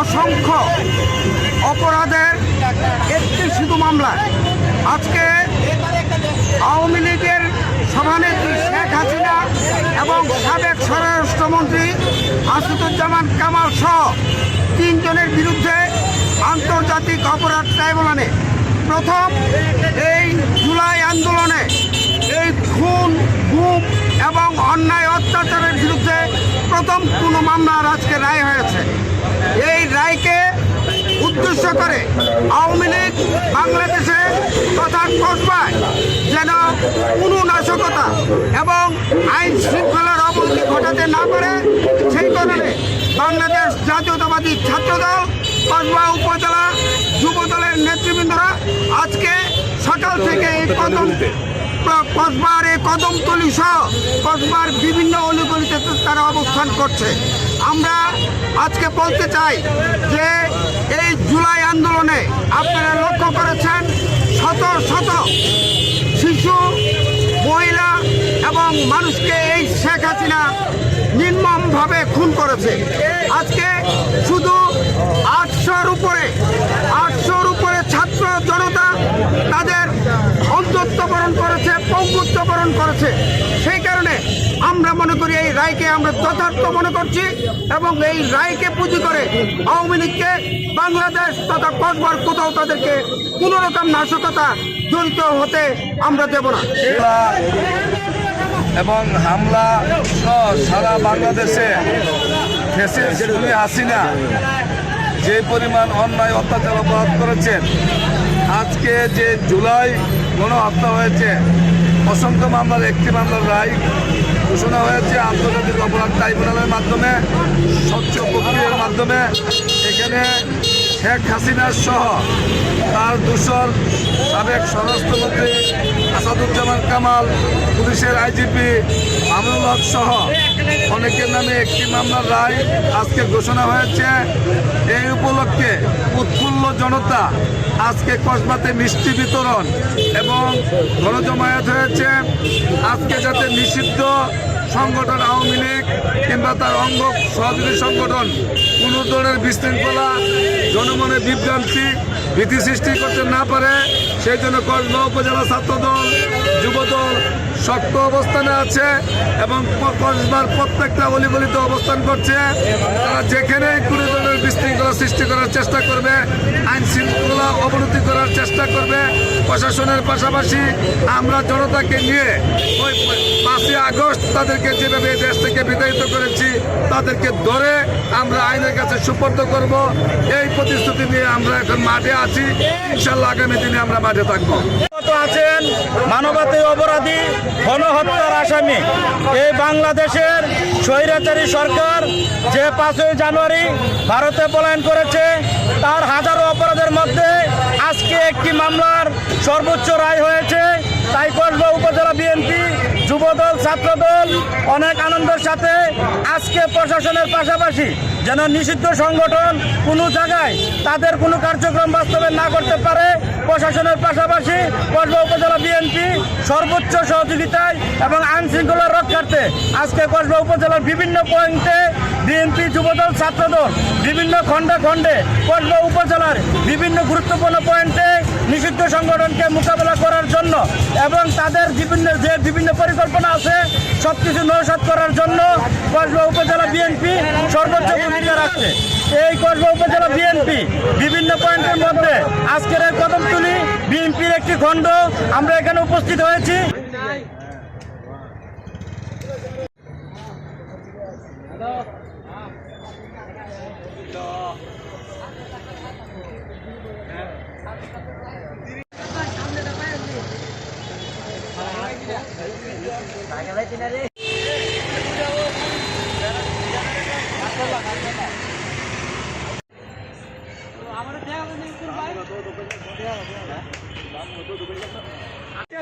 অসংখ্য অপরাধের একটি শুধু মামলা। আজকে আওয়ামী লীগের সভানেত্রী শেখ হাসিনা এবং সাবেক স্বরাষ্ট্রমন্ত্রী আসাদুজ্জামান কামাল সহ তিনজনের বিরুদ্ধে আন্তর্জাতিক অপরাধ ট্রাইব্যুনালে প্রথম এই জুলাই আন্দোলনে এই খুন, গুম এবং অন্যায় অত্যাচারের বিরুদ্ধে প্রথম কোনো মামলার আজকে রায় হয়েছে। উদ্দেশ্য করে আওয়ামী লীগ বাংলাদেশে তথা কসবায় যেন কোনো নাশকতা এবং আইন শৃঙ্খলার অবনতি ঘটাতে না পারে, সেই কারণে বাংলাদেশ জাতীয়তাবাদী ছাত্রদল কসবা উপজেলা যুব দলের নেতৃবৃন্দরা আজকে সকাল থেকে এই কদম কসবার কদমতলি সহ কসবার বিভিন্ন অলিগলিতে তারা অবস্থান করছে। আমরা আজকে বলতে চাই যে এই জুলাই আন্দোলনে আপনারা লক্ষ্য করেছেন শত শত শিশু, মহিলা এবং মানুষকে এই শেখ হাসিনা নির্মমভাবে খুন করেছে। আজকে শুধু আটশোর উপরে আটশোর উপরে ছাত্র জনতা তাদের অন্তত্ব বরণ করেছে পঙ্গুত্ব বরণ করেছে। সেই কারণে আমরা মনে করি এই রায়কে আমরা যথার্থ মনে করছি এবং এই রায়কে পুঁজি করে আওয়ামী লীগকে বাংলাদেশ তথা কসবার কোথাও তাদেরকে কোনো রকম নাশকতা জড়িত হতে আমরা দেব না। এবং হামলা সারা বাংলাদেশে হাসিনা যে পরিমাণ অন্যায় অত্যাচার অপরাধ করেছেন, আজকে যে জুলাই গণহত্যা হয়েছে অসংখ্য মামলার, একটি মামলার রায় ঘোষণা হয়েছে আন্তর্জাতিক অপরাধ ট্রাইব্যুনালের মাধ্যমে, স্বচ্ছ প্রক্রিয়ার মাধ্যমে। এখানে শেখ হাসিনার সহ তার দূষণ সাবেক স্বরাষ্ট্রমন্ত্রী আসাদুজ্জামান কামাল, পুলিশের আইজিপি মামুনুল হক সহ অনেকের নামে একটি মামলার রায় আজকে ঘোষণা হয়েছে। এই উপলক্ষে উৎফুল্ল জনতা আজকে কসবাতে মিষ্টি বিতরণ এবং গণজমায়েত হয়েছে। আজকে যাতে নিষিদ্ধ সংগঠন আওয়ামী লীগ কিংবা তার অঙ্গ সহযোগী সংগঠন, কোনো ধরনের বিশৃঙ্খলা, জনমনে বিভ্রান্তি ভীতি সৃষ্টি করতে না পারে, সেই জন্য কসবা উপজেলা ছাত্রদল, যুবদল শক্ত অবস্থানে আছে এবং কসবার প্রত্যেকটা অলিগলিত অবস্থান করছে। তারা যেখানে কোনো ধরনের বিশৃঙ্খলা সৃষ্টি করার চেষ্টা করবে আইন শৃঙ্খলা অবনতি করার চেষ্টা করবে প্রশাসনের পাশাপাশি আমরা জনতাকে নিয়ে ওই পাঁচই আগস্ট তাদেরকে যেভাবে দেশ থেকে বিতাড়িত করেছি, তাদেরকে ধরে আমরা আইনের কাছে সুপর্দ করব। এই প্রতিশ্রুতি নিয়ে আমরা এখন মাঠে আছি। ইনশাল্লাহ আগামী দিনে আমরা মাঠে থাকব। আছেন মানবাধিক অপরাধী, গণহত্যার আসামি। এই বাংলাদেশের স্বৈরাচারী সরকার যে পাঁচই জানুয়ারি ভারতে পলায়ন করেছে, তার হাজারো অপরাধের মধ্যে আজকে একটি মামলার সর্বোচ্চ রায় হয়েছে তাই কসবা উপজেলা বিএনপি। যুবদল, ছাত্রদল অনেক আনন্দের সাথে আজকে প্রশাসনের পাশাপাশি যেন নিষিদ্ধ সংগঠন কোনো জায়গায় তাদের কোনো কার্যক্রম বাস্তবায়ন না করতে পারে, প্রশাসনের পাশাপাশি কসবা উপজেলা বিএনপি সর্বোচ্চ সহযোগিতায় এবং আইন শৃঙ্খলা রক্ষার্থে আজকে কসবা উপজেলার বিভিন্ন পয়েন্টে বিএনপি যুবদল, ছাত্রদল বিভিন্ন খণ্ডে খণ্ডে কসবা উপজেলার বিভিন্ন গুরুত্বপূর্ণ পয়েন্টে নিষিদ্ধ সংগঠনকে মোকাবেলা করার জন্য এবং তাদের বিভিন্ন যে বিভিন্ন পরিকল্পনা আছে, সবকিছু কিছু নৌসাত করার জন্য কসবা উপজেলা বিএনপি সর্বোচ্চ ভূমিকা রাখছে। এই কসবা উপজেলা বিএনপি বিভিন্ন পয়েন্টের মধ্যে আজকের এই কদমতলি বিএনপির একটি খণ্ড আমরা এখানে উপস্থিত হয়েছি।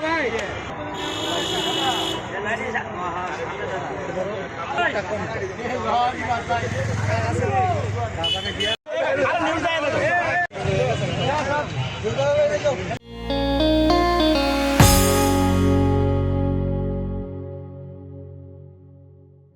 ভাই